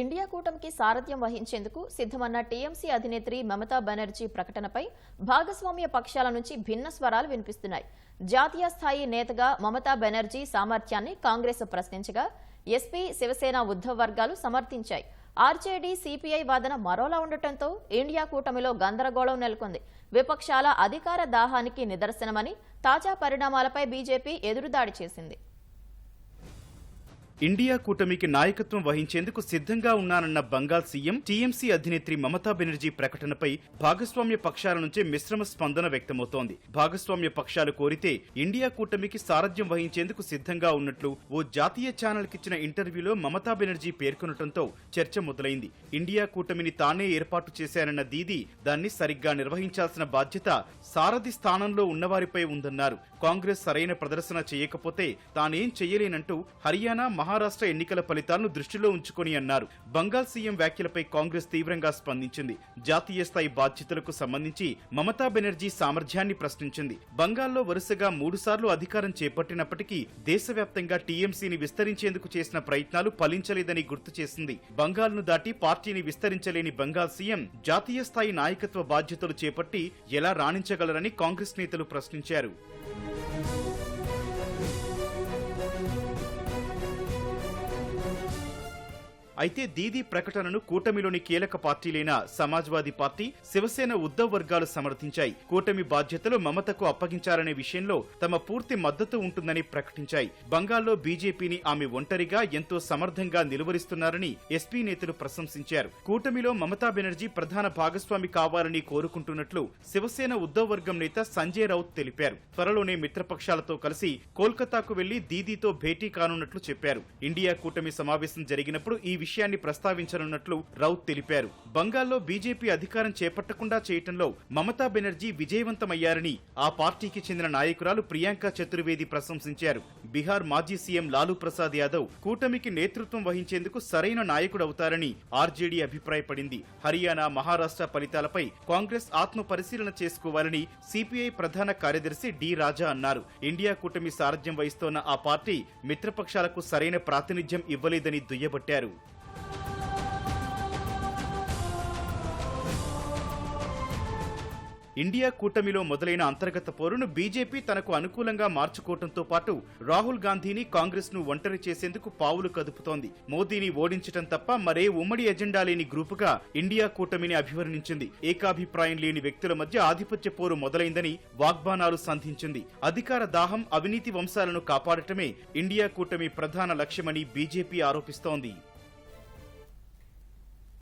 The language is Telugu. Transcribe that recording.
ఇండియా కూటమికి సారథ్యం వహించేందుకు సిద్ధమన్న టీఎంసీ అధినేత్రి మమతా బెనర్జీ ప్రకటనపై భాగస్వామ్య పక్షాల నుంచి భిన్న స్వరాలు వినిపిస్తున్నాయి. జాతీయ స్థాయి నేతగా మమతా బెనర్జీ సామర్థ్యాన్ని కాంగ్రెస్ ప్రశ్నించగా ఎస్పీ శివసేన ఉద్ధవ్ వర్గాలు సమర్థించాయి. ఆర్జేడీ సిపిఐ వాదన మరోలా ఉండటంతో ఇండియా కూటమిలో గందరగోళం నెలకొంది. విపక్షాల అధికార దాహానికి నిదర్శనమని తాజా పరిణామాలపై బీజేపీ ఎదురుదాడి చేసింది. ఇండియా కూటమికి నాయకత్వం వహించేందుకు సిద్ధంగా ఉన్నానన్న బంగాల్ సీఎం టీఎంసీ అధినేత్రి మమతా బెనర్జీ ప్రకటనపై భాగస్వామ్య పక్షాల నుంచి మిశ్రమ స్పందన వ్యక్తమవుతోంది. భాగస్వామ్య పక్షాలు కోరితే ఇండియా కూటమికి సారథ్యం వహించేందుకు సిద్ధంగా ఉన్నట్లు ఓ జాతీయ ఛానల్ కిచ్చిన ఇంటర్వ్యూలో మమతా బెనర్జీ పేర్కొనడంతో చర్చ మొదలైంది. ఇండియా కూటమిని తానే ఏర్పాటు చేశానన్న దీది దాన్ని సరిగ్గా నిర్వహించాల్సిన బాధ్యత సారథి స్థానంలో ఉన్నవారిపై ఉందన్నారు. కాంగ్రెస్ సరైన ప్రదర్శన చేయకపోతే తానేం చేయలేనంటూ హర్యానా మహా మహారాష్ట్ర ఎన్నికల ఫలితాలను దృష్టిలో ఉంచుకొని అన్నారు. బంగాల్ సీఎం వ్యాఖ్యలపై కాంగ్రెస్ తీవ్రంగా స్పందించింది. జాతీయ స్థాయి బాధ్యతలకు సంబంధించి మమతా బెనర్జీ సామర్థ్యాన్ని ప్రశ్నించింది. బంగాల్లో వరుసగా మూడుసార్లు అధికారం చేపట్టినప్పటికీ దేశవ్యాప్తంగా టీఎంసీని విస్తరించేందుకు చేసిన ప్రయత్నాలు ఫలించలేదని గుర్తు చేసింది. బంగాల్ను దాటి పార్టీని విస్తరించలేని బంగాల్ సీఎం జాతీయ స్థాయి నాయకత్వ బాధ్యతలు చేపట్టి ఎలా రాణించగలరని కాంగ్రెస్ నేతలు ప్రశ్నించారు. అయితే దీదీ ప్రకటనను కూటమిలోని కీలక పార్టీలైన సమాజ్వాదీ పార్టీ శివసేన ఉద్దవ్ వర్గాలు సమర్థించాయి. కూటమి బాధ్యతలు మమతకు అప్పగించాలనే విషయంలో తమ పూర్తి మద్దతు ఉంటుందని ప్రకటించాయి. బంగాల్లో బీజేపీని ఆమె ఒంటరిగా ఎంతో సమర్థంగా నిలువరిస్తున్నారని ఎస్పీ నేతలు ప్రశంసించారు. కూటమిలో మమతా బెనర్జీ ప్రధాన భాగస్వామి కావాలని కోరుకుంటున్నట్లు శివసేన ఉద్దవ్ వర్గం నేత సంజయ్ రౌత్ తెలిపారు. త్వరలోనే మిత్రపక్షాలతో కలిసి కోల్కతాకు వెళ్ళి దీదీతో భేటీ కానున్నట్లు చెప్పారు. ఇండియా కూటమి సమావేశం జరిగినప్పుడు ఈ విషయాన్ని ప్రస్తావించనున్నట్లు రౌత్ తెలిపారు. బంగాల్లో బీజేపీ అధికారం చేపట్టకుండా చేయటంలో మమతా బెనర్జీ విజయవంతమయ్యారని ఆ పార్టీకి చెందిన నాయకురాలు ప్రియాంక చతుర్వేది ప్రశంసించారు. బీహార్ మాజీ సీఎం లాలూ ప్రసాద్ యాదవ్ కూటమికి నేతృత్వం వహించేందుకు సరైన నాయకుడవుతారని ఆర్జేడీ అభిప్రాయపడింది. హర్యానా మహారాష్ట్ర ఫలితాలపై కాంగ్రెస్ ఆత్మ పరిశీలన చేసుకోవాలని సిపిఐ ప్రధాన కార్యదర్శి డి రాజా అన్నారు. ఇండియా కూటమి సారథ్యం వహిస్తోన్న ఆ పార్టీ మిత్రపక్షాలకు సరైన ప్రాతినిధ్యం ఇవ్వలేదని దుయ్యబట్టారు. ఇండియా కూటమిలో మొదలైన అంతర్గత పోరును బీజేపీ తనకు అనుకూలంగా మార్చుకోవడంతో పాటు రాహుల్ గాంధీని కాంగ్రెస్ను ఒంటరి చేసేందుకు పావులు కదుపుతోంది. మోదీని ఓడించడం తప్ప మరే ఉమ్మడి ఎజెండా లేని గ్రూపుగా ఇండియా కూటమిని అభివర్ణించింది. ఏకాభిప్రాయం లేని వ్యక్తుల మధ్య ఆధిపత్య పోరు మొదలైందని వాగ్బానాలు సంధించింది. అధికార దాహం అవినీతి వంశాలను కాపాడటమే ఇండియా కూటమి ప్రధాన లక్ష్యమని బీజేపీ ఆరోపిస్తోంది.